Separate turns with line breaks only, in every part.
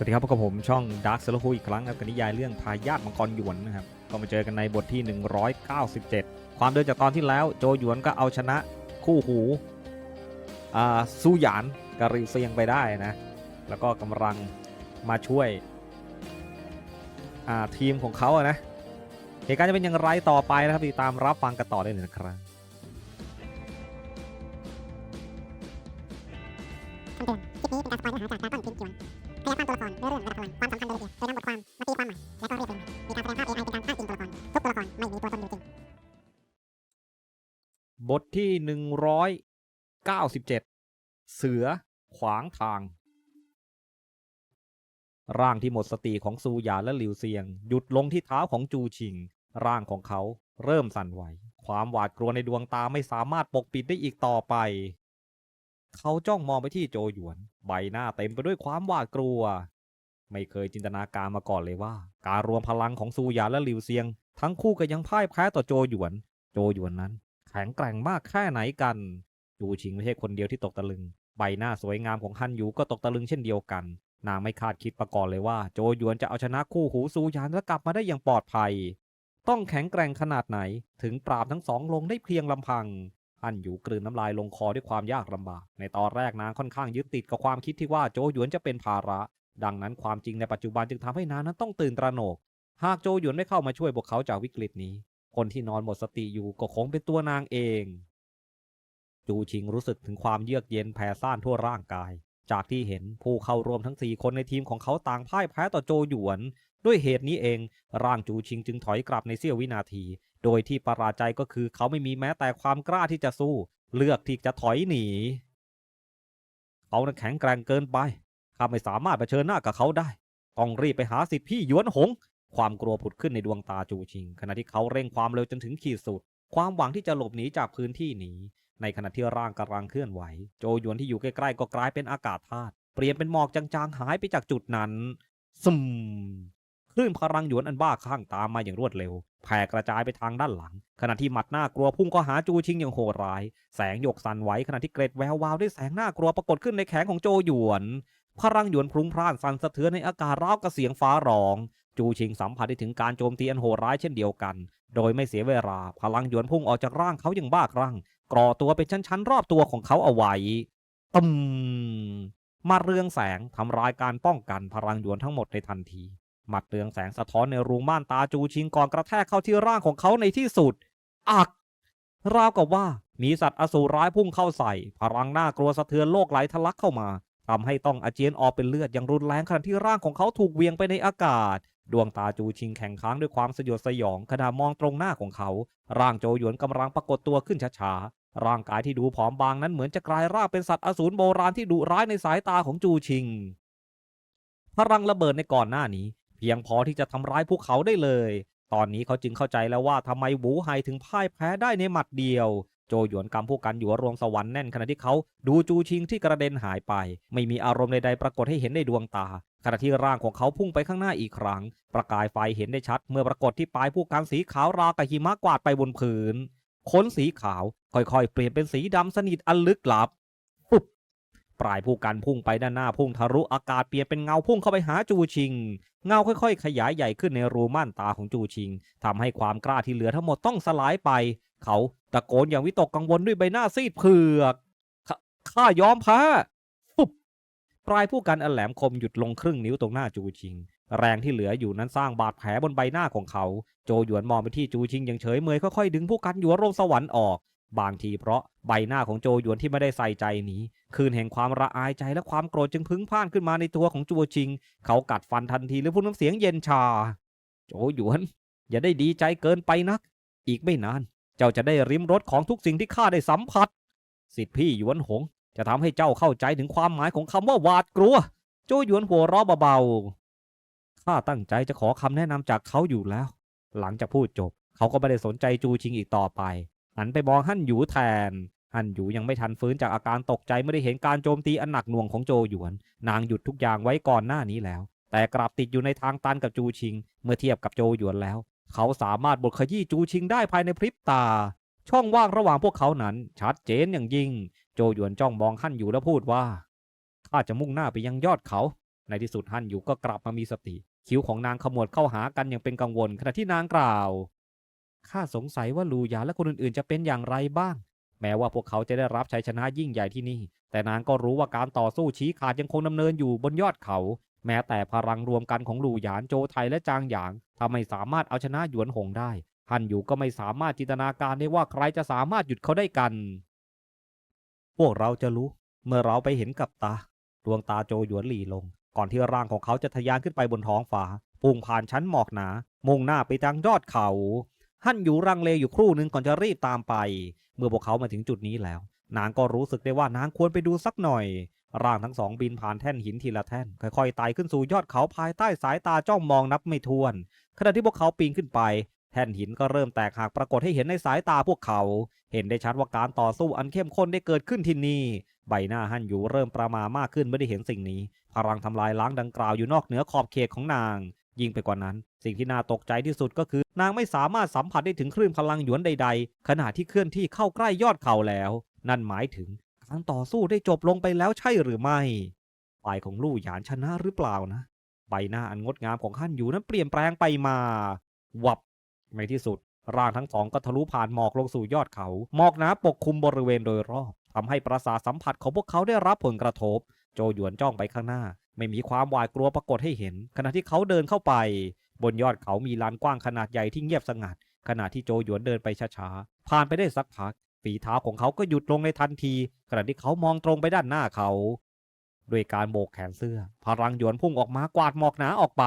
สวัสดีครับพบกับผมช่อง Dark s o l o อีกครั้งครับกับนิยายเรื่องทายาทมังกรหยวนนะครับก็มาเจอกันในบทที่ 197 ความเดินจากตอนที่แล้วโจหยวนก็เอาชนะคู่หูอ่าซูหยานกับริวเซียงไปได้นะแล้วก็กำลังมาช่วยอ่าทีมของเขาอะนะเหตุการณ์จะเป็นอย่างไรต่อไปนะครับติดตามรับฟังกันต่อได้เลยนะครับ
คำเตือนคลิปนี้เป็นการสปอยเนื้อหาจากดราก้อนพินจวนพ ยายามตั้งตัวละครเนื้อเรื่องระดับพลังความสำคัญโดยละเอียดโดยนำบทความมาตีความใหม่และก็เรียบเรียงใหม่มีการแสดงภาพ AI เป็นการพากย์จริงตัวละครทุกตัวละครไม่มีตัวตนอยู่จริง
บทที่197เสือขวางทาง ร่างที่หมดสติของซูหยาและหลิวเซียง หยุดลงที่เท้าของจูชิง ร่างของเขาเริ่มสั่นไหว ความหวาดกลัวในดวงตาไม่สามารถปกปิดได้อีกต่อไป เขาจ้องมองไปที่โจหยวน ใบหน้าเต็มไปด้วยความหวาดกลัว ไม่เคยจินตนาการมาก่อนเลยว่า การรวมพลังของซูหยานและหลิวเซียง ทั้งคู่ก็ยังพ่ายแพ้ต่อโจหยวน โจหยวนนั้น แข็งแกร่งมากแค่ไหนกันจูชิงไม่ใช่คนเดียวที่ตกตะลึง ใบหน้าสวยงามของฮันยูก็ตกตะลึงเช่นเดียวกัน นางไม่คาดคิดมาก่อนเลยว่า โจหยวนจะเอาชนะคู่หูซูหยานและกลับมาได้อย่างปลอดภัย ต้องแข็งแกร่งขนาดไหน ถึงปราบทั้งสองลงได้เพียงลำพัง ฮันอยู่กลืนน้ำลายลงคอด้วยความยากลำบาก ในตอนแรกนางค่อนข้างยึดติดกับความคิดที่ว่าโจหยวนจะเป็นภาระ ดังนั้นความจริงในปัจจุบันจึงทำให้นางนั้นต้องตื่นตระหนก หากโจหยวนไม่เข้ามาช่วยพวกเขาจากวิกฤตนี้ คนที่นอนหมดสติอยู่ก็คงเป็นตัวนางเอง จูชิงรู้สึกถึงความเยือกเย็นแผ่ซ่านทั่วร่างกาย จากที่เห็นผู้เข้าร่วมทั้งสี่คนในทีมของเขาต่างพ่ายแพ้ต่อโจหยวน ด้วยเหตุนี้เองร่างจูชิงจึงถอยกลับในเสี้ยววินาที โดยที่ประหลาดใจก็คือเขาไม่มีแม้แต่ความกล้าที่จะสู้ เลือกที่จะถอยหนี เขานั้นแข็งแกร่งเกินไปข้าไม่สามารถเผชิญหน้ากับเขาได้ ต้องรีบไปหาสิทธิพี่ยวนหง ความกลัวผุดขึ้นในดวงตาจูชิง ขณะที่เขาเร่งความเร็วจนถึงขีดสุด ความหวังที่จะหลบหนีจากพื้นที่นี้ ในขณะที่ร่างกำลังเคลื่อนไหว โจยวนที่อยู่ใกล้ๆก็กลายเป็นอากาศธาตุ เปลี่ยนเป็นหมอกจางๆหายไปจากจุดนั้นซึม คลื่นพลังหยวนอันบ้าคลั่งตามมาอย่างรวดเร็วแผ่กระจายไปทางด้านหลัง ขณะที่หมัดหน้ากลัวพุ่งก็หาจูชิงอย่างโหดร้าย แสงหยกสั่นไหวขณะที่เกร็ดแวววาวด้วยแสงหน่ากลัวปรากฏขึ้นในแขนของโจหยวนพลังหยวนพรุงพร่านสั่นสะเทือนในอากาศราวกับเสียงฟ้าร้อง จูชิงสัมผัสได้ถึงการโจมตีอันโหดร้ายเช่นเดียวกัน โดยไม่เสียเวลาพลังหยวนพุ่งออกจากร่างเขาอย่างบ้าคลั่งกรอตัวเป็นชั้นๆรอบตัวของเขาเอาไว้ตึมมาเรืองแสงทำลายการป้องกันพลังหยวนทั้งหมดในทันที หมัดเรืองแสงสะท้อนในรูม่านตาจูชิงก่อนกระแทกเข้าที่ร่างของเขาในที่สุด อัก ราวกับว่ามีสัตว์อสูรร้ายพุ่งเข้าใส่ พลังหน่ากลัวสะเทือนโลกไหลทะลักเข้ามาทำให้ต้องอาเจียนออกเป็นเลือดอย่างรุนแรงขณะที่ร่างของเขาถูกเวียงไปในอากาศ ดวงตาจูชิงแข็งค้างด้วยความสยดสยองขณะมองตรงหน้าของเขา ร่างโจหยวนกำลังปรากฏตัวขึ้นช้าๆ ร่างกายที่ดูผอมบางนั้นเหมือนจะกลายร่างเป็นสัตว์อสูรโบราณที่ดุร้ายในสายตาของจูชิงพลังระเบิดในก่อนหน้านี้ เพียงพอที่จะทำร้ายพวกเขาได้เลย ตอนนี้เขาจึงเข้าใจแล้วว่าทำไมหวูไฮถึงพ่ายแพ้ได้ในหมัดเดียว โจหยวนกำพวกกันอยู่รวงสวรรค์แน่นขณะที่เขาดูจูชิงที่กระเด็นหายไป ไม่มีอารมณ์ใดๆปรากฏให้เห็นในดวงตา ขณะที่ร่างของเขาพุ่งไปข้างหน้าอีกครั้ง ประกายไฟเห็นได้ชัด เมื่อปรากฏที่ปลายผู้กันสีขาวราวกับหิมะกวาดไปบนพื้นขนสีขาวค่อยๆ เปลี่ยนเป็นสีดำสนิทอันลึกลับปุ๊บปลายผู้กันพุ่งไปด้านหน้าพุ่งทะลุอากาศเปลี่ยนเป็นเงาพุ่งเข้าไปหาจูชิง เงาค่อยๆ ขยายใหญ่ขึ้นในรูม่านตาของจูชิงทำให้ความกล้าที่เหลือทั้งหมดต้องสลายไป เขาตะโกนอย่างวิตกกังวลด้วยใบหน้าซีดเผือกข้ายอมแพ้ปุ๊บปลายผู้กันอันแหลมคมหยุดลงครึ่งนิ้วตรงหน้าจูชิง แรงที่เหลืออยู่นั้นสร้างบาดแผลบนใบหน้าของเขา โจหยวนมองไปที่จูชิงอย่างเฉยเมยค่อยๆดึงผู้กันอยู่โรงสวรรค์ออก บางทีเพราะใบหน้าของโจหยวนที่ไม่ได้ใส่ใจนี้คืนแห่งความระอายใจและความโกรธจึงพึ่งพ่านขึ้นมาในตัวของจูชิง เขากัดฟันทันทีและพูดน้ำเสียงเย็นชา โจหยวน อย่าได้ดีใจเกินไปนัก อีกไม่นาน เจ้าจะได้ริมรสของทุกสิ่งที่ข้าได้สัมผัส สิทธิพี่หยวนหง จะทำให้เจ้าเข้าใจถึงความหมายของคำว่าหวาดกลัว โจหยวนหัวเราะเบาๆข้าตั้งใจจะขอคำแนะนำจากเขาอยู่แล้ว หลังจากพูดจบ เขาก็ไม่ได้สนใจจูชิงอีกต่อไป หันไปมองฮั่นหยูแทน ฮั่นหยูยังไม่ทันฟื้นจากอาการตกใจไม่ได้เห็นการโจมตีอันหนักหน่วงของโจหยวน นางหยุดทุกอย่างไว้ก่อนหน้านี้แล้ว แต่กลับติดอยู่ในทางตันกับจูชิง เมื่อเทียบกับโจหยวนแล้ว เขาสามารถบดขยี้จูชิงได้ภายในพริบตา ช่องว่างระหว่างพวกเขานั้น ชัดเจนอย่างยิ่ง โจหยวนจ้องมองฮั่นหยูแล้วพูดว่าข้าจะมุ่งหน้าไปยังยอดเขา ในที่สุดฮั่นอยู่ก็กลับมามีสติ คิ้วของนางขมวดเข้าหากันอย่างเป็นกังวลขณะที่นางกล่าว ข้าสงสัยว่าลูหยาและคนอื่นๆ จะเป็นอย่างไรบ้าง แม้ว่าพวกเขาจะได้รับชัยชนะยิ่งใหญ่ที่นี่ แต่นางก็รู้ว่าการต่อสู้ชี้ขาดยังคงดำเนินอยู่บนยอดเขา แม้แต่พลังรวมกันของลูหยานโจไทยและจางหยางถ้าไม่สามารถเอาชนะหยวนหงได้ฮันอยู่ก็ไม่สามารถจินตนาการได้ว่าใครจะสามารถหยุดเขาได้กัน พวกเราจะรู้ เมื่อเราไปเห็นกับตา ดวงตาโจหยวนหลีลง ก่อนที่ร่างของเขาจะทะยานขึ้นไปบนท้องฟ้า พุ่งผ่านชั้นหมอกหนา มุ่งหน้าไปทางยอดเขา ฮั่นอยู่รังเลอยู่ครู่หนึ่งก่อนจะรีบตามไป เมื่อพวกเขามาถึงจุดนี้แล้ว นางก็รู้สึกได้ว่านางควรไปดูสักหน่อย ร่างทั้งสองบินผ่านแท่นหินทีละแท่น ค่อยๆไต่ขึ้นสู่ยอดเขาภายใต้สายตาจ้องมองนับไม่ถ้วน ขณะที่พวกเขาปีนขึ้นไป แท่นหินก็เริ่มแตกหักปรากฏให้เห็นในสายตาพวกเขา เห็นได้ชัดว่าการต่อสู้อันเข้มข้นได้เกิดขึ้นที่นี่ใบหน้าฮั่นอยู่เริ่มประหมาามากขึ้นเมื่อได้เห็นสิ่งนี้ พลังทำลายล้างดังกล่าวอยู่นอกเหนือขอบเขตของนาง ยิ่งไปกว่านั้น สิ่งที่น่าตกใจที่สุดก็คือ นางไม่สามารถสัมผัสได้ถึงคลื่นพลังหยวนใด ๆ ขณะที่เคลื่อนที่เข้าใกล้ยอดเขาแล้ว นั่นหมายถึงการต่อสู้ได้จบลงไปแล้วใช่หรือไม่ฝ่ายของลู่หยานชนะหรือเปล่านะ ใบหน้าอันงดงามของฮั่นอยู่นั้นเปลี่ยนแปลงไปมา วับในที่สุด ร่างทั้งสองก็ทะลุผ่านหมอกลงสู่ยอดเขา หมอกหนาปกคลุมบริเวณโดยรอบทำให้ประสาทสัมผัสของพวกเขาได้รับผลกระทบ โจหยวนจ้องไปข้างหน้า ไม่มีความหวาดกลัวปรากฏให้เห็น ขณะที่เขาเดินเข้าไป บนยอดเขามีลานกว้างขนาดใหญ่ที่เงียบสงัด ขณะที่โจหยวนเดินไปช้าๆ ผ่านไปได้สักพัก ฝีเท้าของเขาก็หยุดลงในทันที ขณะที่เขามองตรงไปด้านหน้าเขาด้วยการโบกแขนเสื้อ พลังหยวนพุ่งออกมากวาดหมอกหนาออกไป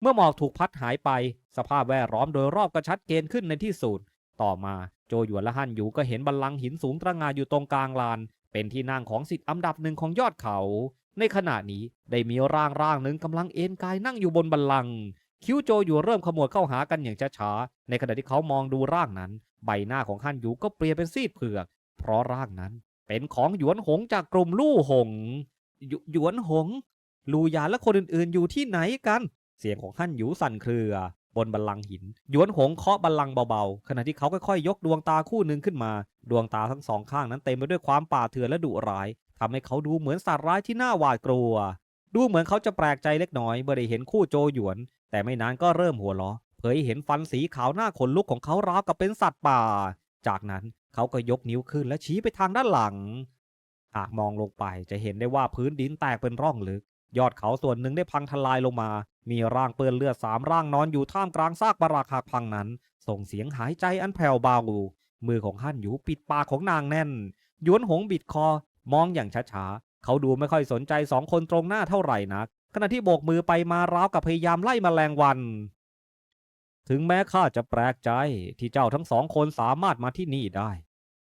เมื่อหมอกถูกพัดหายไป สภาพแวดล้อมโดยรอบก็ชัดเจนขึ้นในที่สุดต่อมาโจหยวนและฮั่นอยู่ก็เห็นบัลลังก์หินสูงตระงานอยู่ตรงกลางลาน เป็นที่นั่งของสิทธิ์อันดับหนึ่งของยอดเขา ในขณะนี้ได้มีร่างร่างหนึ่งกำลังเอนกายนั่งอยู่บนบัลลัง คิ้วโจอยู่เริ่มขมวดเข้าหากันอย่างช้าๆในขณะที่เขามองดูร่างนั้น ใบหน้าของฮั่นอยู่ก็เปลี่ยนเป็นซีดเผือก เพราะร่างนั้น เป็นของหยวนหงจากกลุ่มลู่หงหยยวนหง ลูหยานและคนอื่นๆ อยู่ที่ไหนกัน เสียงของท่านหยูสั่นเครือบนบัลลังหินหยวนหงเคาะบัลลังเบาๆ ขณะที่เขาค่อยๆ ยกดวงตาคู่หนึ่งขึ้นมา ดวงตาทั้งสองข้างนั้นเต็มไปด้วยความป่าเถื่อนและดุร้าย ทำให้เขาดูเหมือนสัตว์ร้ายที่น่าหวาดกลัว ดูเหมือนเขาจะแปลกใจเล็กน้อยเมื่อได้เห็นคู่โจหยวน แต่ไม่นานก็เริ่มหัวเราะเผยเห็นฟันสีขาวหน้าขนลุกของเขาราวกับเป็นสัตว์ป่า จากนั้นเขาก็ยกนิ้วขึ้นและชี้ไปทางด้านหลัง หากมองลงไปจะเห็นได้ว่าพื้นดินแตกเป็นร่องลึก ยอดเขาส่วนหนึ่งได้พังทลายลงมา มีร่างเปื้อนเลือดสามร่างนอนอยู่ท่ามกลางซากปรักหักพังนั้น ส่งเสียงหายใจอันแผ่วเบามือของฮั่นอยู่ปิดปากของนางแน่นหยวนหงบิดคอ มองอย่างช้าๆ เขาดูไม่ค่อยสนใจสองคนตรงหน้าเท่าไหร่นัก ขณะที่โบกมือไปมาราวกับพยายามไล่มแมลงวัน ถึงแม้ข้าจะแปลกใจที่เจ้าทั้งสองคนสามารถมาที่นี่ได้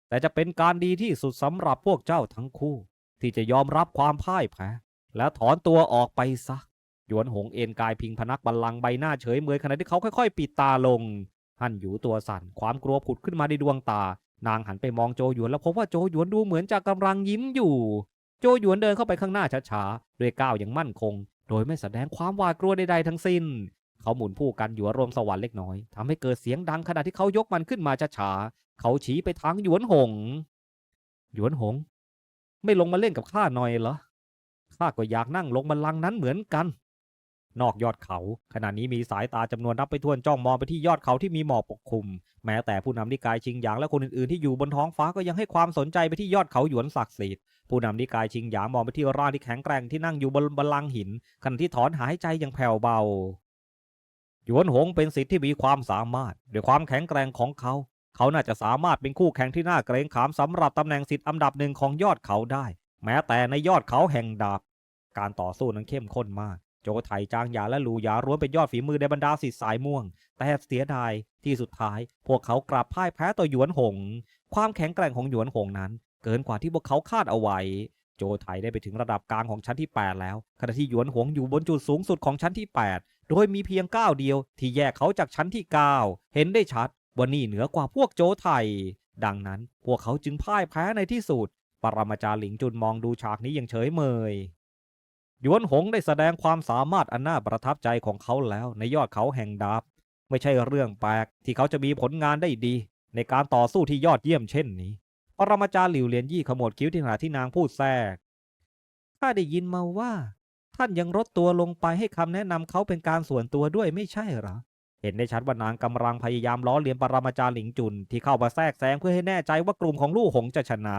แต่จะเป็นการดีที่สุดสำหรับพวกเจ้าทั้งคู่ ที่จะยอมรับความพ่ายแพ้ และถอนตัวออกไปซะยวนหงเอ็นกายพิงพนักบัลลังใบหน้าเฉยเมยขณะที่เขาค่อยๆ ปิดตาลงฮั่นหยูตัวสั่นความกลัวผุดขึ้นมาในดวงตา นางหันไปมองโจหยวนแล้วพบว่าโจหยวนดูเหมือนจะกำลังยิ้มอยู่ โจหยวนเดินเข้าไปข้างหน้าช้าๆ ด้วยก้าวอย่างมั่นคง โดยไม่แสดงความหวาดกลัวใดๆทั้งสิ้น เขาหมุนผู้กันอยู่อารมสวรรค์เล็กน้อยทำให้เกิดเสียงดังขณะที่เขายกมันขึ้นมาช้าๆ เขาชี้ไปทางหยวนหง หยวนหง ไม่ลงมาเล่นกับข้าหน่อยเหรอ ข้าก็อยากนั่งลงบัลลังก์นั้นเหมือนกัน นอกยอดเขา ขณะนี้มีสายตาจำนวนนับไปทวนจ้องมองไปที่ยอดเขาที่มีหมอกปกคลุม แม้แต่ผู้นำนิกายชิงหยางและคนอื่นๆที่อยู่บนท้องฟ้าก็ยังให้ความสนใจไปที่ยอดเขาหยวนศักดิ์สิทธิ์ผู้นำนิกายชิงหยางมองไปที่ร่างที่แข็งแกร่งที่นั่งอยู่บนบัลลังก์หินขณะที่ถอนหายใจอย่างแผ่วเบาหยวนหงเป็นสิทธิ์ที่มีความสามารถด้วยความแข็งแกร่งของเขา เขาน่าจะสามารถเป็นคู่แข่งที่น่าเกรงขามสำหรับตำแหน่งสิทธิ์อันดับหนึ่งของยอดเขาได้ แม้แต่ในยอดเขาแห่งดาบ การต่อสู้นั้นเข้มข้นมาก โจไถจางหยาและลูหยาล้วนเป็นยอดฝีมือในบรรดาสิทธิ์สายม่วง แต่เสียดายที่สุดท้าย พวกเขากลับพ่ายแพ้ต่อหยวนหง ความแข็งแกร่งของหยวนหงนั้น เกินกว่าที่พวกเขาคาดเอาไว้ โจไถได้ไปถึงระดับกลางของชั้นที่ 8 แล้ว ขณะที่หยวนหงอยู่บนจุดสูงสุดของชั้นที่ 8 โดยมีเพียงก้าวเดียว ที่แยกเขาจากชั้นที่ 9 เห็นได้ชัดว่านี่เหนือกว่าพวกโจไถดังนั้นพวกเขาจึงพ่ายแพ้ในที่สุด ปรมาจารย์หลิงจุนมองดูฉากนี้อย่างเฉยเมย หยวนหงได้แสดงความสามารถอันน่าประทับใจของเขาแล้วในยอดเขาแห่งดาบ ไม่ใช่เรื่องแปลกที่เขาจะมีผลงานได้ดี ในการต่อสู้ที่ยอดเยี่ยมเช่นนี้ปรมาจารย์หลิวเลียนยี่ขมวดคิ้วที่ขณะที่นางพูดแทรกข้าได้ยินมาว่า ท่านยังลดตัวลงไปให้คำแนะนำเขาเป็นการส่วนตัวด้วยไม่ใช่เหรอเห็นได้ชัดว่านางกำลังพยายามล้อเลียนปรมาจารย์หลิงจุนที่เข้ามาแทรกแซงเพื่อให้แน่ใจว่ากลุ่มของลู่หงจะชนะ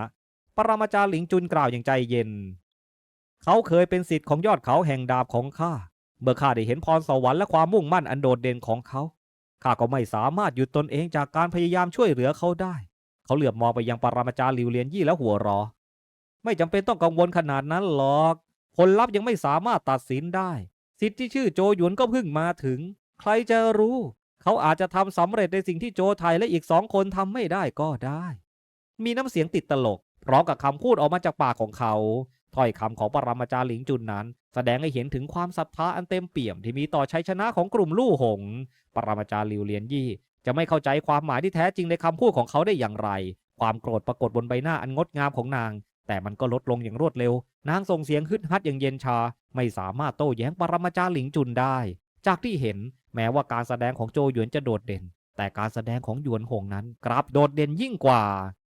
ปรมาจารย์หลิงจุนกล่าวอย่างใจเย็น เขาเคยเป็นสิทธิ์ของยอดเขาแห่งดาบของข้า เมื่อข้าได้เห็นพรสวรรค์และความมุ่งมั่นอันโดดเด่นของเขา ข้าก็ไม่สามารถหยุดตนเองจากการพยายามช่วยเหลือเขาได้ เขาเหลือบมองไปยังปรมาจารย์ลิวเลียนยี่แล้วหัวเรอ ไม่จำเป็นต้องกังวลขนาดนั้นหรอก ผลลัพธ์ยังไม่สามารถตัดสินได้ สิทธิ์ที่ชื่อโจหยวนก็เพิ่งมาถึง ใครจะรู้ เขาอาจจะทำสำเร็จในสิ่งที่โจไทยและอีกสองคนทำไม่ได้ก็ได้ มีน้ำเสียงติดตลกพร้อมกับคำพูดออกมาจากปากของเขา ถ้อยคำของปรมาจารย์หลิงจุนนั้น แสดงให้เห็นถึงความศรัทธาอันเต็มเปี่ยมที่มีต่อชัยชนะของกลุ่มลู่หง ปรมาจารย์หลิวเลียนยี่ จะไม่เข้าใจความหมายที่แท้จริงในคำพูดของเขาได้อย่างไร ความโกรธปรากฏบนใบหน้าอันงดงามของนาง แต่มันก็ลดลงอย่างรวดเร็ว นางส่งเสียงฮึดฮัดอย่างเย็นชา ไม่สามารถโต้แย้งปรมาจารย์หลิงจุนได้ จากที่เห็นแม้ว่าการแสดงของโจหยวนจะโดดเด่น แต่การแสดงของหยวนหงนั้นกลับโดดเด่นยิ่งกว่า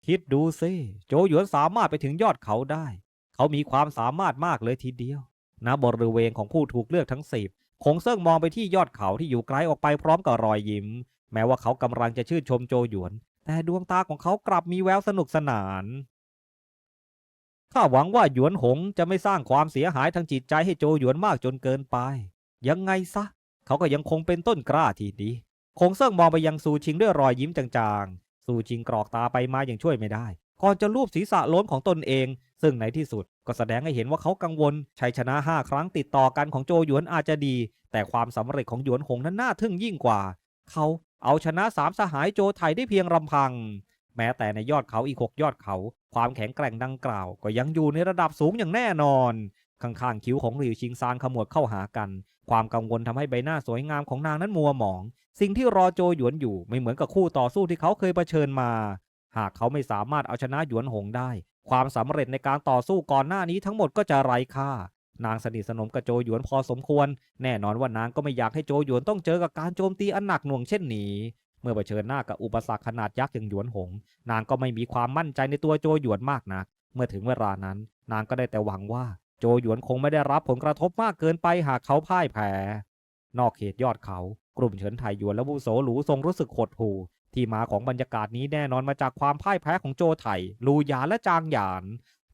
คิดดูซิโจหยวนสามารถไปถึงยอดเขาได้ เขามีความสามารถมากเลยทีเดียวณบริเวณของผู้ถูกเลือกทั้งสิบคงเซิ่งมองไปที่ยอดเขาที่อยู่ไกลออกไปพร้อมกับรอยยิ้ม แม้ว่าเขากำลังจะชื่นชมโจหยวน แต่ดวงตาของเขากลับมีแววสนุกสนานข้าหวังว่าหยวนหงจะไม่สร้างความเสียหายทางจิตใจให้โจหยวนมากจนเกินไป ยังไงซะ เขาก็ยังคงเป็นต้นกล้าที่ดีคงเซิ่งมองไปยังซูชิงด้วยรอยยิ้มจางๆซูชิงกรอกตาไปมาอย่างช่วยไม่ได้ ก่อนจะลูบศีรษะล้นของตนเอง ซึ่งในที่สุดก็แสดงให้เห็นว่าเขากังวลชัยชนะห้าครั้งติดต่อกันของโจหยวนอาจจะดี แต่ความสำเร็จของหยวนหงนั้นน่าทึ่งยิ่งกว่า เขาเอาชนะสามสหายโจไทยได้เพียงลำพัง แม้แต่ในยอดเขาอีกหกยอดเขา ความแข็งแกร่งดังกล่าว ก็ยังอยู่ในระดับสูงอย่างแน่นอนข้างๆคิ้วของหลิวชิงซานขมวดเข้าหากัน ความกังวลทำให้ใบหน้าสวยงามของนางนั้นมัวหมอง สิ่งที่รอโจหยวนอยู่ไม่เหมือนกับคู่ต่อสู้ที่เขาเคยเผชิญมา หากเขาไม่สามารถเอาชนะหยวนหงได้ ความสำเร็จในการต่อสู้ก่อนหน้านี้ทั้งหมดก็จะไร้ค่า นางสนิทสนมกับโจหยวนพอสมควร แน่นอนว่านางก็ไม่อยากให้โจหยวนต้องเจอกับการโจมตีอันหนักหน่วงเช่นนี้เมื่อเผชิญหน้ากับอุปสรรคขนาดยักษ์อย่างหยวนหง นางก็ไม่มีความมั่นใจในตัวโจหยวนมากนัก เมื่อถึงเวลานั้น นางก็ได้แต่หวังว่า โจหยวนคงไม่ได้รับผลกระทบมากเกินไปหากเขาพ่ายแพ้ นอกเขตยอดเขา กลุ่มเฉินไทหยวนและวูโสหลูทรงรู้สึกหดหู่ ที่มาของบรรยากาศนี้แน่นอนมาจากความพ่ายแพ้ของโจไถลูหยานและจางหยาน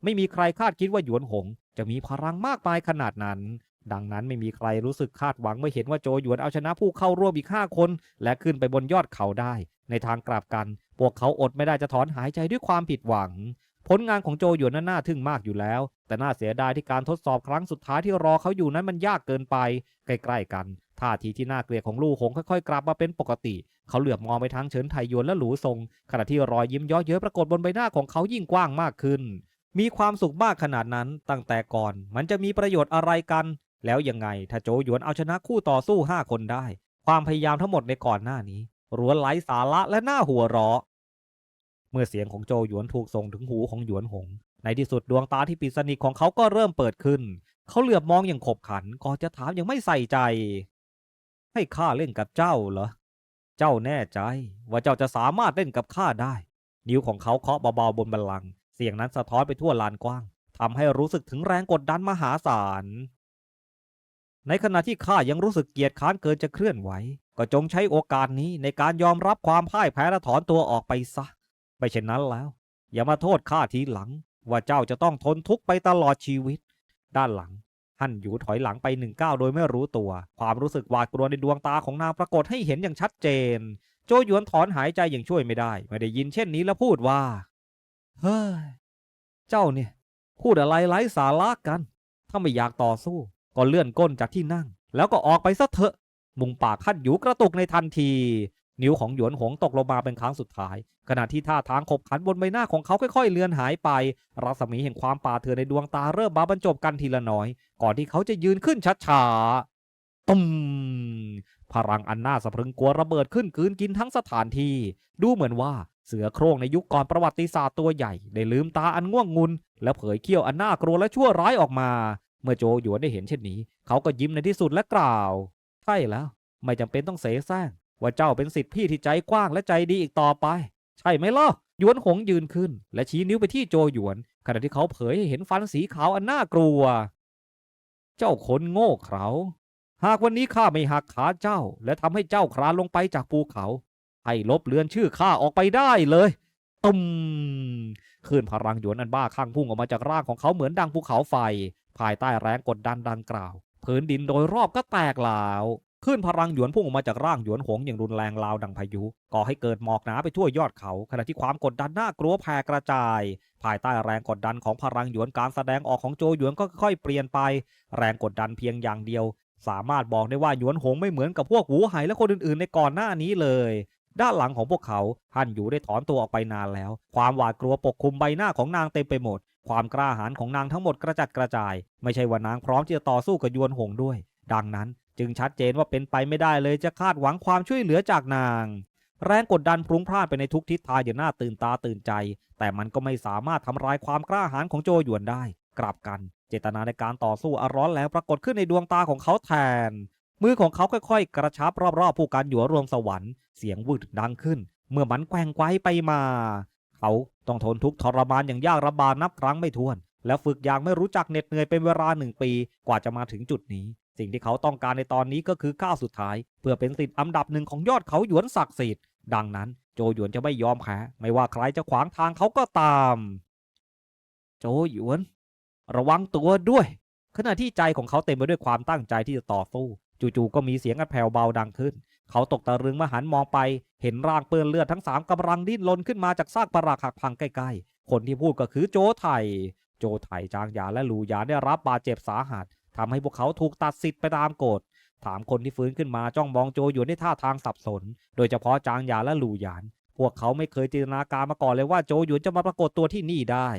ไม่มีใครคาดคิดว่าหยวนหง จะมีพลังมากมายขนาดนั้น ดังนั้นไม่มีใครรู้สึกคาดหวังเมื่อเห็นว่าโจหยวนเอาชนะผู้เข้าร่วมอีกห้าคน และขึ้นไปบนยอดเขาได้ ในทางกลับกัน พวกเขาอดไม่ได้จะถอนหายใจด้วยความผิดหวัง ผลงานของโจหยวนนั้นน่าทึ่งมากอยู่แล้ว แต่น่าเสียดายที่การทดสอบครั้งสุดท้ายที่รอเขาอยู่นั้นมันยากเกินไป ใกล้ๆกัน ท่าทีที่น่าเกลียดของลู่หงค่อยๆ กลับมาเป็นปกติ เขาเหลือบมองไปทางเฉินไทยวนและหลูซงขณะที่รอยยิ้มย้อเย้ยปรากฏบนใบหน้าของเขายิ่งกว้างมากขึ้น มีความสุขมากขนาดนั้นตั้งแต่ก่อน มันจะมีประโยชน์อะไรกัน แล้วยังไงถ้าโจหยวนเอาชนะคู่ต่อสู้ห้าคนได้ ความพยายามทั้งหมดในก่อนหน้านี้ร้วนไร้สาระและหน่าหัวเราะ เมื่อเสียงของโจหยวนถูกส่งถึงหูของหยวนหง ในที่สุดดวงตาที่ปิดสนิทของเขาก็เริ่มเปิดขึ้น เขาเหลือบมองอย่างขบขันก่อนจะถามอย่างไม่ใส่ใจ ให้ข้าเล่นกับเจ้าเหรอ เจ้าแน่ใจว่าเจ้าจะสามารถเล่นกับข้าได้ นิ้วของเขาเคาะเบาๆบนบัลลังก์เสียงนั้นสะท้อนไปทั่วลานกว้างทำให้รู้สึกถึงแรงกดดันมหาศาล ในขณะที่ข้ายังรู้สึกเกียจค้านเกินจะเคลื่อนไหว ก็จงใช้โอกาสนี้ในการยอมรับความพ่ายแพ้และถอนตัวออกไปซะ ไม่เช่นนั้นแล้ว อย่ามาโทษข้าทีหลัง ว่าเจ้าจะต้องทนทุกข์ไปตลอดชีวิต ด้านหลัง ฮั่นหยูถอยหลังไปหนึ่งก้าวโดยไม่รู้ตัว ความรู้สึกหวาดกลัวในดวงตาของนางปรากฏให้เห็นอย่างชัดเจน โจหยวนถอนหายใจอย่างช่วยไม่ได้ ไม่ได้ยินเช่นนี้แล้วพูดว่า เฮ้ย เจ้าเนี่ย พูดอะไรไร้สาระกัน ถ้าไม่อยากต่อสู้ ก็เลื่อนก้นจากที่นั่ง แล้วก็ออกไปซะเถอะ มุงปากขั้นหยูกระตุกในทันที นิ้วของหยวนหงตกลงมาเป็นครั้งสุดท้าย ขณะที่ท่าทางขบขันบนใบหน้าของเขาค่อยๆ เลือนหายไป รัศมีแห่งความป่าเถื่อนในดวงตาเริ่มมาบรรจบกันทีละน้อย ก่อนที่เขาจะยืนขึ้นช้าๆตุ้มพลังอันน่าสะพรึงกลัวระเบิดขึ้นกลืนกินทั้งสถานที่ ดูเหมือนว่าเสือโคร่งในยุคก่อนประวัติศาสตร์ตัวใหญ่ ได้ลืมตาอันง่วงงุน และเผยเขี้ยวอันน่ากลัวและชั่วร้ายออกมา เมื่อโจหยวนได้เห็นเช่นนี้ เขาก็ยิ้มในที่สุดและกล่าว ใช่แล้ว ไม่จำเป็นต้องเสแสร้ง ว่าเจ้าเป็นสิทธิพี่ที่ใจกว้างและใจดีอีกต่อไป ใช่ไหมล่ะหยวนหงยืนขึ้น และชี้นิ้วไปที่โจหยวน ขณะที่เขาเผยให้เห็นฟันสีขาวอันน่ากลัว เจ้าคนโง่เขลาหากวันนี้ข้าไม่หักขาเจ้า และทำให้เจ้าคลานลงไปจากภูเขา ให้ลบเลือนชื่อข้าออกไปได้เลยตุ้มคลื่นพลังหยวนอันบ้าคลั่งพุ่งออกมาจากร่างของเขาเหมือนดังภูเขาไฟ ภายใต้แรงกดดันดังกล่าว พื้นดินโดยรอบก็แตกหลาว คลื่นพลังหยวนพุ่งออกมาจากร่างหยวนหงอย่างรุนแรงราวดังพายุก่อให้เกิดหมอกหนาไปทั่วยอดเขา ขณะที่ความกดดันน่ากลัวแผ่กระจาย ภายใต้แรงกดดันของพลังหยวนการแสดงออกของโจหยวนก็ค่อยเปลี่ยนไป แรงกดดันเพียงอย่างเดียว สามารถบอกได้ว่าหยวนหงไม่เหมือนกับพวกหูไหและคนอื่นๆ ในก่อนหน้านี้เลยด้านหลังของพวกเขาฮันอยู่ได้ถอนตัวออกไปนานแล้ว ความหวาดกลัวปกคลุมใบหน้าของนางเต็มไปหมด ความกล้าหาญของนางทั้งหมดกระจัดกระจาย ไม่ใช่ว่านางพร้อมที่จะต่อสู้กับยวนหงด้วย ดังนั้น จึงชัดเจนว่าเป็นไปไม่ได้เลยจะคาดหวังความช่วยเหลือจากนาง แรงกดดันพรุงพลานไปในทุกทิศทางอย่างน่าตื่นตาตื่นใจ แต่มันก็ไม่สามารถทำลายความกล้าหาญของโจหยวนได้ กลับกัน เจตนาในการต่อสู้อร้อนแล้วปรากฏขึ้นในดวงตาของเขาแทน มือของเขาค่อยๆ กระชับรอบๆผู้การหยัวรวมสวรรค์เสียงวืดดังขึ้น เมื่อมันแกว่งไกวไปมา เขาต้องทนทุกข์ทรมานอย่างยากลำบากนับครั้งไม่ถ้วนแล้วฝึกอย่างไม่รู้จักเหน็ดเหนื่อยเป็นเวลาหนึ่งปีกว่าจะมาถึงจุดนี้ สิ่งที่เขาต้องการในตอนนี้ก็คือก้าวสุดท้าย เพื่อเป็นสิทธิ์อันดับหนึ่งของยอดเขาหยวนศักดิ์สิทธิ์ดังนั้นโจหยวนจะไม่ยอมแพ้ไม่ว่าใครจะขวางทางเขาก็ตาม โจหยวน ระวังตัวด้วย ขณะที่ใจของเขาเต็มไปด้วยความตั้งใจที่จะต่อสู้ จู่ๆก็มีเสียงอันแผ่วเบาดังขึ้น เขาตกตะลึงมาหันมองไป เห็นร่างเปื้อนเลือดทั้งสามกำลังดิ้นรนขึ้นมาจากซากปรักหักพังใกล้ๆ คนที่พูดก็คือโจไถโจไถจางหยาและลูหยาได้รับบาดเจ็บสาหัส ทำให้พวกเขาถูกตัดสิทธิ์ไปตามกฎถามคนที่ฟื้นขึ้นมาจ้องมองโจอยู่ในท่าทางสับสน โดยเฉพาะจางหยาและหลู่หยาน พวกเขาไม่เคยจินตนาการมาก่อนเลยว่าโจหยวนจะมาปรากฏตัวที่นี่ได้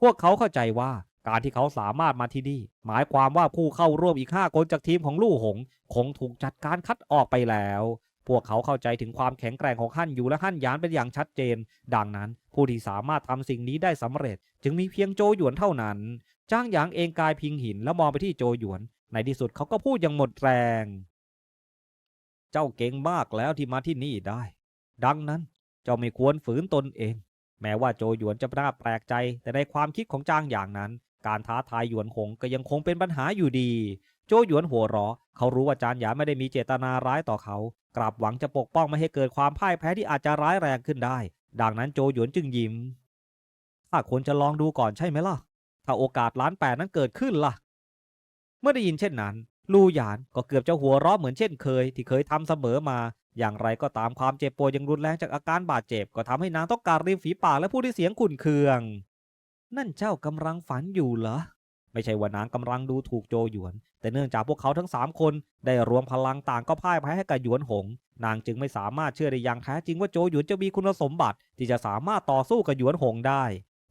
พวกเขาเข้าใจว่าการที่เขาสามารถมาที่นี่ หมายความว่าผู้เข้าร่วมอีกห้าคนจากทีมของลู่หง คงถูกจัดการคัดออกไปแล้ว พวกเขาเข้าใจถึงความแข็งแกร่งของฮั่นอยู่และฮั่นหยานเป็นอย่างชัดเจน ดังนั้น ผู้ที่สามารถทำสิ่งนี้ได้สำเร็จ จึงมีเพียงโจหยวนเท่านั้นจ้างหยางเองกายพิงหินแล้วมองไปที่โจหยวน ในที่สุดเขาก็พูดอย่างหมดแรง เจ้าเก่งมากแล้วที่มาที่นี่ได้ ดังนั้นเจ้าไม่ควรฝืนตนเอง แม้ว่าโจหยวนจะน่าแปลกใจ แต่ในความคิดของจางอย่างนั้น การท้าทายหยวนหงก็ยังคงเป็นปัญหาอยู่ดี โจหยวนหัวเราะเขารู้ว่าจานหยานไม่ได้มีเจตนาร้ายต่อเขา กลับหวังจะปกป้องไม่ให้เกิดความพ่ายแพ้ที่อาจจะร้ายแรงขึ้นได้ ดังนั้นโจหยวนจึงยิ้มถ้าควรจะลองดูก่อนใช่ไหมล่ะ ถ้าโอกาสล้านแปดนั้นเกิดขึ้นล่ะ เมื่อได้ยินเช่นนั้น ลูหยานก็เกือบจะหัวเราะเหมือนเช่นเคย ที่เคยทำเสมอมา อย่างไรก็ตามความเจ็บปวดยังรุนแรงจากอาการบาดเจ็บ ก็ทำให้นางต้องการริมฝีปากและพูดด้วยเสียงขุ่นเคือง นั่นเจ้ากำลังฝันอยู่เหรอ ไม่ใช่ว่านางกำลังดูถูกโจหยวน แต่เนื่องจากพวกเขาทั้งสามคนได้รวมพลังต่างก็พ่ายแพ้ให้กับหยวนหง นางจึงไม่สามารถเชื่อได้อย่างแท้จริงว่าโจหยวนจะมีคุณสมบัติ ที่จะสามารถต่อสู้กับหยวนหงได้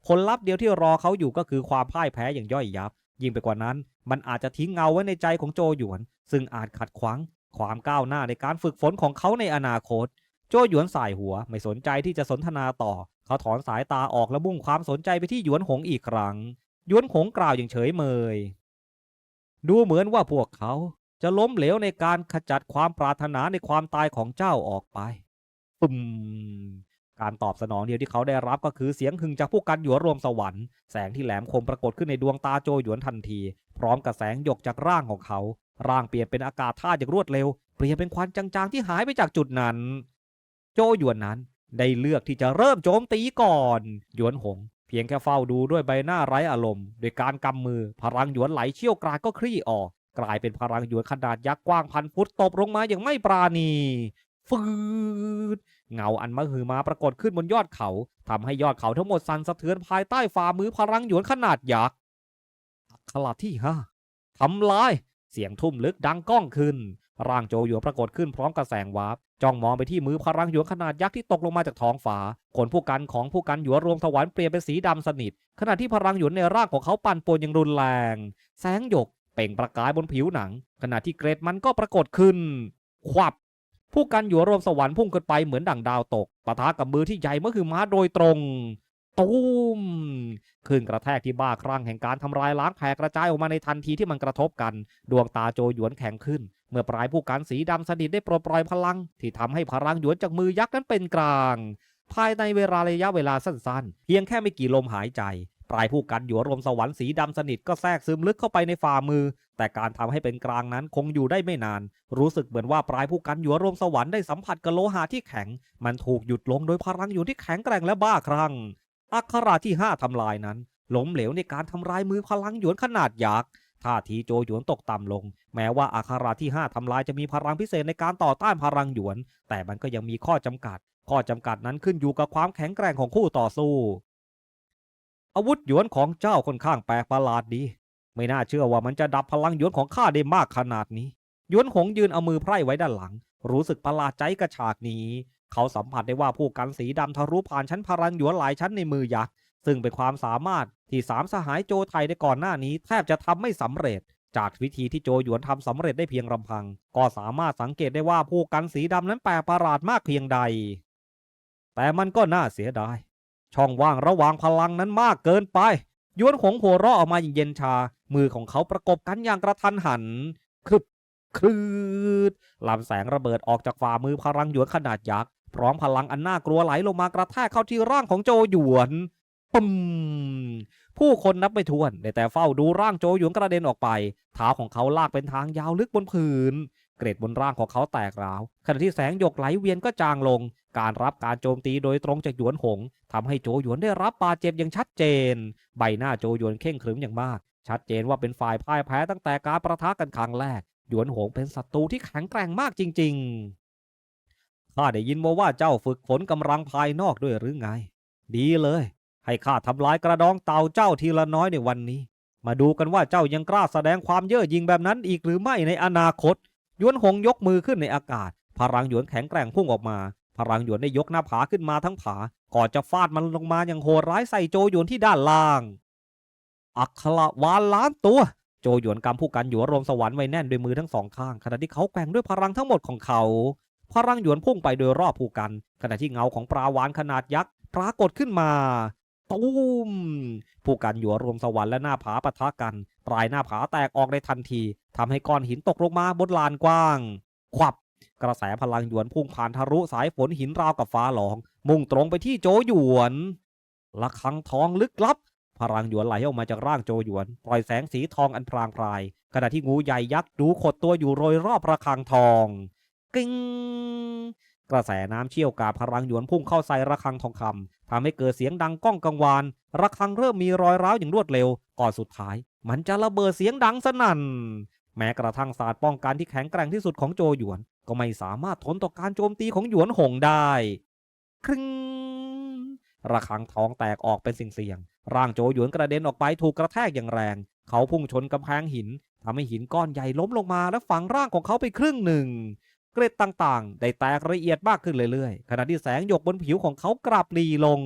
ผลลัพธ์เดียวที่รอเขาอยู่ก็คือความพ่ายแพ้อย่างย่อยยับ ยิ่งไปกว่านั้น มันอาจจะทิ้งเงาไว้ในใจของโจหยวน ซึ่งอาจขัดขวางความก้าวหน้าในการฝึกฝนของเขาในอนาคต โจหยวนสายหัวไม่สนใจที่จะสนทนาต่อ เขาถอนสายตาออกและมุ่งความสนใจไปที่หยวนหงอีกครั้ง ยวนหงกล่าวอย่างเฉยเมย ดูเหมือนว่าพวกเขาจะล้มเหลวในการขจัดความปรารถนาในความตายของเจ้าออกไปปุ่มการตอบสนองเดียวที่เขาได้รับก็คือเสียงหึงจากผู้กันหยวรวมสวรรค์แสงที่แหลมคมปรากฏขึ้นในดวงตาโจหยวนทันที พร้อมกับแสงหยกจากร่างของเขา ร่างเปลี่ยนเป็นอากาศธาอย่างรวดเร็ว เปลี่ยนเป็นควันจางๆที่หายไปจากจุดนั้น โจหยวนนั้นได้เลือกที่จะเริ่มโจมตีก่อน หยวนหง เพียงแค่เฝ้าดูด้วยใบหน้าไร้อารมณ์โดยการกำมือพลังหยวนไหลเชี่ยวกรายก็คลี่ออก กลายเป็นพลังหยวนขนาดยักษ์กว้างพันฟุตตบลงมาอย่างไม่ปราณีฟืดเงาอันมหึมาปรากฏขึ้นบนยอดเขาทำให้ยอดเขาทั้งหมดสั่นสะเทือนภายใต้ฝ่ามือพลังหยวนขนาดยักษ์อักขระที่ห้าทำลาย เสียงทุ่มลึกดังก้องขึ้น ร่างโจหยวนปรากฏขึ้นพร้อมกับแสงวาบ จ้องมองไปที่มือพลังหยวนขนาดยักษ์ที่ตกลงมาจากท้องฟ้าขนผู้กันของผู้กันหยวนรวมสวรรค์เปลี่ยนเป็นสีดำสนิท ขณะที่พลังหยวนในร่างของเขาปั่นป่วนอย่างรุนแรง แสงหยกเปล่งประกายบนผิวหนัง ขณะที่เกรดมันก็ปรากฏขึ้น ควับ ผู้กันอยู่รวมสวรรค์พุ่งขึ้นไปเหมือนดั่งดาวตกปะทะกับมือที่ใหญ่เมื่อคือม้าโดยตรงตูมคลื่นกระแทกที่บ้าคลั่งแห่งการทำลายล้างแผ่กระจายออกมาในทันทีที่มันกระทบกัน ดวงตาโจหยวนแข็งขึ้น เมื่อปลายผู้กันสีดำสนิทได้ปลดปล่อยพลัง ที่ทำให้พลังหยวนจากมือยักษ์นั้นเป็นกลาง ภายในเวลาระยะเวลาสั้นๆ เพียงแค่ไม่กี่ลมหายใจ ปลายผู้กันหยวรมสวรรค์สีดำสนิทก็แทรกซึมลึกเข้าไปในฝ่ามือ แต่การทำให้เป็นกลางนั้นคงอยู่ได้ไม่นาน รู้สึกเหมือนว่าปลายผู้กันหยวรมสวรรค์ได้สัมผัสกับโลหะที่แข็ง มันถูกหยุดลงโดยพลังอยู่ที่แข็งแกร่งและบ้าคลั่งอักขระที่ห้าทำลายนั้นล้มเหลวในการทำลายมือพลังหยวนขนาดยักษ์ ท่าทีโจหยวนตกต่ำลง แม้ว่าอักขระที่ห้าทำลายจะมีพลังพิเศษในการต่อต้านพลังหยวน แต่มันก็ยังมีข้อจำกัด ข้อจำกัดนั้นขึ้นอยู่กับความแข็งแกร่งของคู่ต่อสู้ อาวุธหยวนของเจ้าค่อนข้างแปลกประหลาดดี ไม่น่าเชื่อว่ามันจะดับพลังหยวนของข้าได้มากขนาดนี้หยวนหงยืนเอามือไพร่ไว้ด้านหลัง รู้สึกประหลาดใจกับฉากนี้ เขาสัมผัสได้ว่าผู้กันสีดำทะลุผ่านชั้นพลังหยวนหลายชั้นในมือยักษ์ ซึ่งเป็นความสามารถที่สามสหายโจไทยในก่อนหน้านี้แทบจะทำไม่สำเร็จ จากวิธีที่โจหยวนทำสำเร็จได้เพียงลำพัง ก็สามารถสังเกตได้ว่าผู้กันสีดำนั้นแปลกประหลาดมากเพียงใด แต่มันก็น่าเสียดาย ช่องว่างระหว่างพลังนั้นมากเกินไปหยวนหงหัวเราะออกมาอย่างเย็นชา มือของเขาประกบกันอย่างกระทันหันครึบคลืดลำแสงระเบิดออกจากฝ่ามือพลังหยวนขนาดยักษ์ พร้อมพลังอันน่ากลัวไหลลงมากระแทกเข้าที่ร่างของโจหยวน ปุ่มผู้คนนับไม่ถ้วนได้แต่เฝ้าดูร่างโจหยวนกระเด็นออกไปเท้าของเขาลากเป็นทางยาวลึกบนผืน เกรดบนร่างของเขาแตกร้าว ขณะที่แสงหยกไหลเวียนก็จางลง การรับการโจมตีโดยตรงจากหยวนหงทำให้โจหยวนได้รับบาดเจ็บอย่างชัดเจน ใบหน้าโจหยวนเข่งขรึมอย่างมาก ชัดเจนว่าเป็นฝ่ายพ่ายแพ้ตั้งแต่การประทะกันครั้งแรก หยวนหงเป็นศัตรูที่แข็งแกร่งมากจริง ๆข้าได้ยินมาว่าเจ้าฝึกฝนกำลังภายนอกด้วยหรือไง ดีเลย ให้ข้าทำลายกระดองเต่าเจ้าทีละน้อยในวันนี้ มาดูกันว่าเจ้ายังกล้าแสดงความเย่อหยิ่งแบบนั้นอีกหรือไม่ในอนาคตยวนหงยกมือขึ้นในอากาศ พลังหยวนแข็งแกร่งพุ่งออกมา พลังหยวนได้ยกหน้าผาขึ้นมาทั้งผา ก่อนจะฟาดมันลงมาอย่างโหดร้ายใส่โจหยวนที่ด้านล่าง อัคระวานล้านตัว โจหยวนกำผู้กันหยวรวมสวรรค์ไว้แน่นด้วยมือทั้งสองข้าง ขณะที่เขาแกว่งด้วยพลังทั้งหมดของเขา พลังหยวนพุ่งไปโดยรอบผู้กัน ขณะที่เงาของปลาวานขนาดยักษ์ปรากฏขึ้นมา ตูมผู้กันหยวรวมสวรรค์และหน้าผาปะทะกัน ปลายหน้าผาแตกออกในทันทีทำให้ก้อนหินตกลงมาบนลานกว้าง ควับ กระแสพลังหยวนพุ่งผ่านทะลุสายฝนหินราวกับฟ้าหลอง มุ่งตรงไปที่โจหยวนระฆังทองลึกลับ พลังหยวนไหลออกมาจากร่างโจหยวน ปล่อยแสงสีทองอันพรางพราย ขณะที่งูใหญ่ยักษ์ดูขดตัวอยู่โรยรอบระฆังทองกิ้งกระแสน้ำเชี่ยวกาพลังหยวนพุ่งเข้าใส่ระฆังทองคำ ทำให้เกิดเสียงดังก้องกังวาน ระฆังเริ่มมีรอยร้าวอย่างรวดเร็ว ก่อนสุดท้าย มันจะระเบิดเสียงดังสนั่น แม้กระทั่งศาสตร์ป้องกันที่แข็งแกร่งที่สุดของโจหยวน ก็ไม่สามารถทนต่อการโจมตีของหยวนหงได้ ครึงระฆังทองแตกออกเป็นสิ่งเสียง ร่างโจหยวนกระเด็นออกไปถูกกระแทกอย่างแรง เขาพุ่งชนกำแพงหินทำให้หินก้อนใหญ่ล้มลงมาและฝังร่างของเขาไปครึ่งหนึ่ง เกร็ดต่างๆ ได้แตกละเอียดมากขึ้นเรื่อยๆ ขณะที่แสงหยกบนผิวของเขากลับรีลง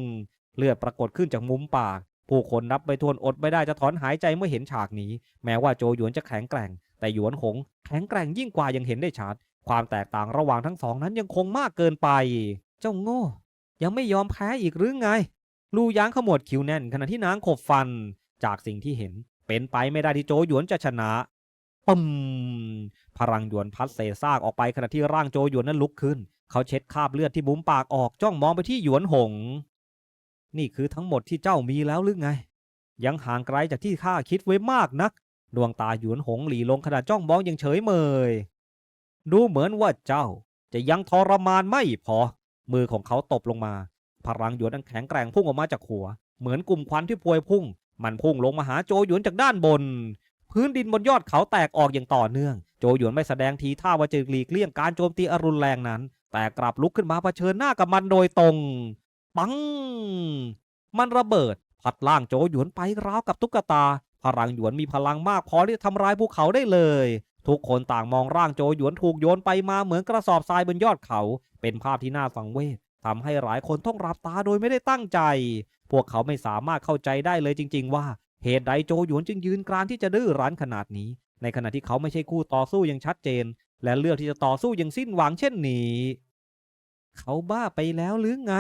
เลือดปรากฏขึ้นจากมุมปาก ผู้คนนับไปทวนอดไม่ได้จะถอนหายใจเมื่อเห็นฉากนี้ แม้ว่าโจหยวนจะแข็งแกร่ง แต่หยวนหงแข็งแกร่งยิ่งกว่ายังเห็นได้ชัด ความแตกต่างระหว่างทั้งสองนั้นยังคงมากเกินไป เจ้าโง่ ยังไม่ยอมแพ้อีกหรือไง ลู่ยางขมวดคิ้วแน่น ขณะที่นางขบฟัน จากสิ่งที่เห็น เป็นไปไม่ได้ที่โจหยวนจะชนะ ปึ้มพลังหยวนพัดเศษซากออกไปขณะที่ร่างโจหยวนนั้นลุกขึ้น เขาเช็ดคราบเลือดที่บุ้มปากออกจ้องมองไปที่หยวนหง นี่คือทั้งหมดที่เจ้ามีแล้วหรือไง ยังห่างไกลจากที่ข้าคิดไว้มากนัก ดวงตาหยวนหงหลีลงขณะจ้องมองอย่างเฉยเมย ดูเหมือนว่าเจ้าจะยังทรมานไม่พอ มือของเขาตบลงมา พลังหยวนอันแข็งแกร่งพุ่งออกมาจากหัว เหมือนกลุ่มควันที่พวยพุ่ง มันพุ่งลงมาหาโจหยวนจากด้านบน พื้นดินบนยอดเขาแตกออกอย่างต่อเนื่อง โจหยวนไม่แสดงทีท่าว่าจะหลีกเลี่ยงการโจมตีอรุณแรงนั้น แต่กลับลุกขึ้นมาเผชิญหน้ากับมันโดยตรง ปัง มันระเบิด พัดล่างโจหยวนไปราวกับตุ๊กตา พลังหยวนมีพลังมากพอที่จะทำร้ายภูเขาได้เลย ทุกคนต่างมองร่างโจหยวนถูกโยนไปมาเหมือนกระสอบทรายบนยอดเขา เป็นภาพที่น่าสังเวชทำให้หลายคนต้องรับตาโดยไม่ได้ตั้งใจ พวกเขาไม่สามารถเข้าใจได้เลยจริง ๆ ว่า เหตุใดโจหยวนจึงยืนกรานที่จะดื้อรั้นขนาดนี้ ในขณะที่เขาไม่ใช่คู่ต่อสู้อย่างชัดเจน และเลือกที่จะต่อสู้อย่างสิ้นหวังเช่นนี้ เขาบ้าไปแล้วหรือไง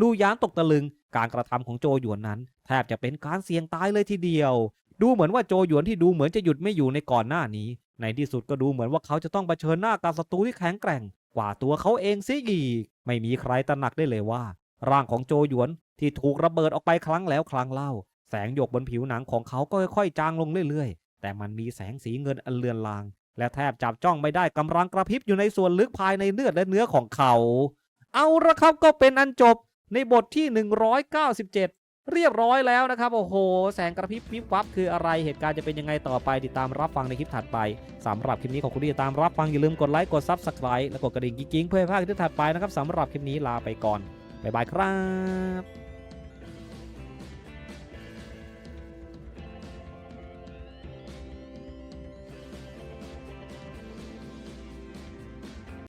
ลู่ยานตกตะลึง การกระทำของโจหยวนนั้น แทบจะเป็นการเสี่ยงตายเลยทีเดียว ดูเหมือนว่าโจหยวนที่ดูเหมือนจะหยุดไม่อยู่ในก่อนหน้านี้ ในที่สุดก็ดูเหมือนว่าเขาจะต้องเผชิญหน้ากับศัตรูที่แข็งแกร่ง กว่าตัวเขาเองซิอีก ไม่มีใครตระหนักได้เลยว่า ร่างของโจหยวนที่ถูกระเบิดออกไปครั้งแล้วครั้งเล่า แสงหยกบนผิวหนังของเขาก็ค่อยๆจางลงเรื่อยๆ แต่มันมีแสงสีเงินอันเลือนลาง และแทบจับจ้องไม่ได้กำลังกระพริบอยู่ในส่วนลึกภายในเลือดและเนื้อของเขา เอาละครับก็เป็นอันจบในบทที่ 197 เรียบร้อยแล้วนะครับ โอ้โห แสงกระพริบวิบวับคืออะไรเหตุการณ์จะเป็นยังไงต่อไปติดตามรับฟังในคลิปถัดไปสำหรับคลิปนี้ขอบคุณที่ติดตามรับฟังอย่าลืมกดไลค์กด Subscribe และกดกระดิ่งกิ๊งๆเพื่อให้พลาดคลิปถัดไปนะครับสำหรับคลิปนี้ลาไปก่อนบ๊ายบายครับ